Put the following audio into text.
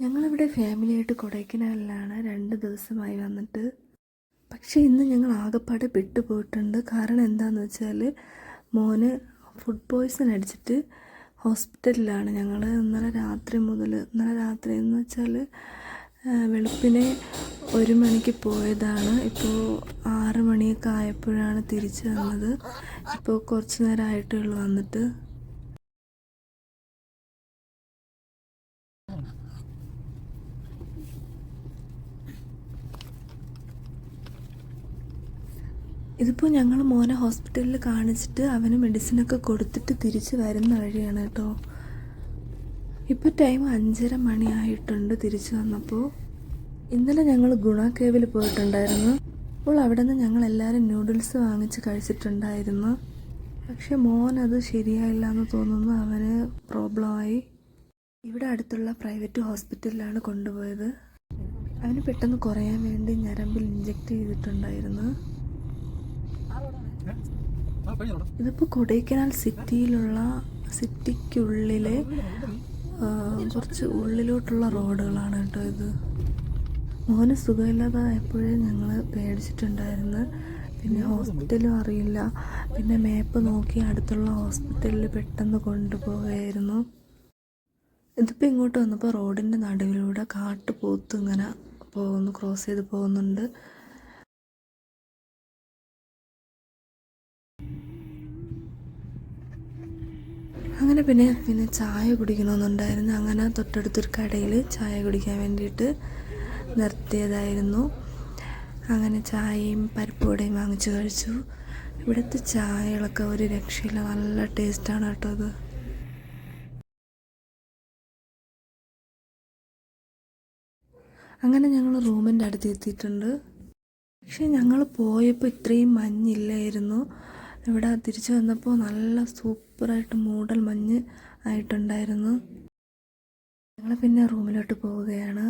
ഞങ്ങളിവിടെ ഫാമിലിയായിട്ട് കൊടൈക്കനാലിലാണ് രണ്ട് ദിവസമായി വന്നിട്ട്. പക്ഷേ ഇന്ന് ഞങ്ങൾ ആകെപ്പാടെ പെട്ടുപോയിട്ടുണ്ട്. കാരണം എന്താണെന്ന് വെച്ചാൽ മോന് ഫുഡ് പോയ്സൺ അടിച്ചിട്ട് ഹോസ്പിറ്റലിലാണ്. ഞങ്ങൾ ഇന്നലെ രാത്രി മുതൽ ഇന്നലെ രാത്രി എന്ന് വെച്ചാൽ വെളുപ്പിനെ ഒരു മണിക്ക് പോയതാണ്. ഇപ്പോൾ ആറ് മണിയൊക്കെ ആയപ്പോഴാണ് തിരിച്ചു വന്നത്. ഇപ്പോൾ കുറച്ച് നേരമായിട്ടേ ഉള്ളൂ വന്നിട്ട്. ഇതിപ്പോൾ ഞങ്ങൾ മോനെ ഹോസ്പിറ്റലിൽ കാണിച്ചിട്ട് അവന് മെഡിസിനൊക്കെ കൊടുത്തിട്ട് തിരിച്ച് വരുന്ന വഴിയാണ് കേട്ടോ. ഇപ്പോൾ ടൈം അഞ്ചര മണിയായിട്ടുണ്ട് തിരിച്ചു വന്നപ്പോൾ ഇന്നലെ ഞങ്ങൾ ഗുണ കേവിൽ പോയിട്ടുണ്ടായിരുന്നു. അപ്പോൾ അവിടെ നിന്ന് ഞങ്ങൾ എല്ലാവരും നൂഡിൽസ് വാങ്ങിച്ച് കഴിച്ചിട്ടുണ്ടായിരുന്നു. പക്ഷെ മോൻ അത് ശരിയായില്ല എന്ന് തോന്നുന്നു. അവന് പ്രോബ്ലമായി ഇവിടെ അടുത്തുള്ള പ്രൈവറ്റ് ഹോസ്പിറ്റലിലാണ് കൊണ്ടുപോയത്. അവന് പെട്ടെന്ന് കുറയാൻ വേണ്ടി ഞരമ്പിൽ ഇഞ്ചെക്ട് ചെയ്തിട്ടുണ്ടായിരുന്നു. ഇതിപ്പോൾ കൊടൈക്കനാൽ സിറ്റിയിലുള്ള സിറ്റിക്കുള്ളിലെ കുറച്ച് ഉള്ളിലോട്ടുള്ള റോഡുകളാണ് കേട്ടോ ഇത്. മോന് സുഖമില്ലാതായപ്പോഴേ ഞങ്ങൾ പേടിച്ചിട്ടുണ്ടായിരുന്നു. പിന്നെ ഹോസ്പിറ്റലും അറിയില്ല. പിന്നെ മാപ്പ് നോക്കി അടുത്തുള്ള ഹോസ്പിറ്റലിൽ പെട്ടെന്ന് കൊണ്ടുപോവുകയായിരുന്നു. ഇതിപ്പോൾ ഇങ്ങോട്ട് വന്നപ്പോൾ റോഡിന്റെ നടുവിലൂടെ കാട്ട് പോത്ത് ഇങ്ങനെ പോകുന്നു ക്രോസ് ചെയ്ത് പോകുന്നുണ്ട്. അങ്ങനെ പിന്നെ പിന്നെ ചായ കുടിക്കണമെന്നുണ്ടായിരുന്നു. അങ്ങനെ തൊട്ടടുത്തൊരു കടയിൽ ചായ കുടിക്കാൻ വേണ്ടിയിട്ട് നിർത്തിയതായിരുന്നു. അങ്ങനെ ചായയും പരിപ്പുവടയും വാങ്ങിച്ചു കഴിച്ചു. ഇവിടുത്തെ ചായകളൊക്കെ ഒരു രക്ഷയില്ല. നല്ല ടേസ്റ്റാണ് കേട്ടോ അത്. അങ്ങനെ ഞങ്ങൾ റൂമിന്റെ അടുത്ത് എത്തിയിട്ടുണ്ട്. പക്ഷേ ഞങ്ങൾ പോയപ്പോൾ ഇത്രയും മഞ്ഞില്ലായിരുന്നു. ഇവിടെ തിരിച്ചു വന്നപ്പോൾ നല്ല സൂപ്പറായിട്ട് മൂടൽ മഞ്ഞ് ആയിട്ടുണ്ടായിരുന്നു. ഞങ്ങൾ പിന്നെ റൂമിലോട്ട് പോവുകയാണ്.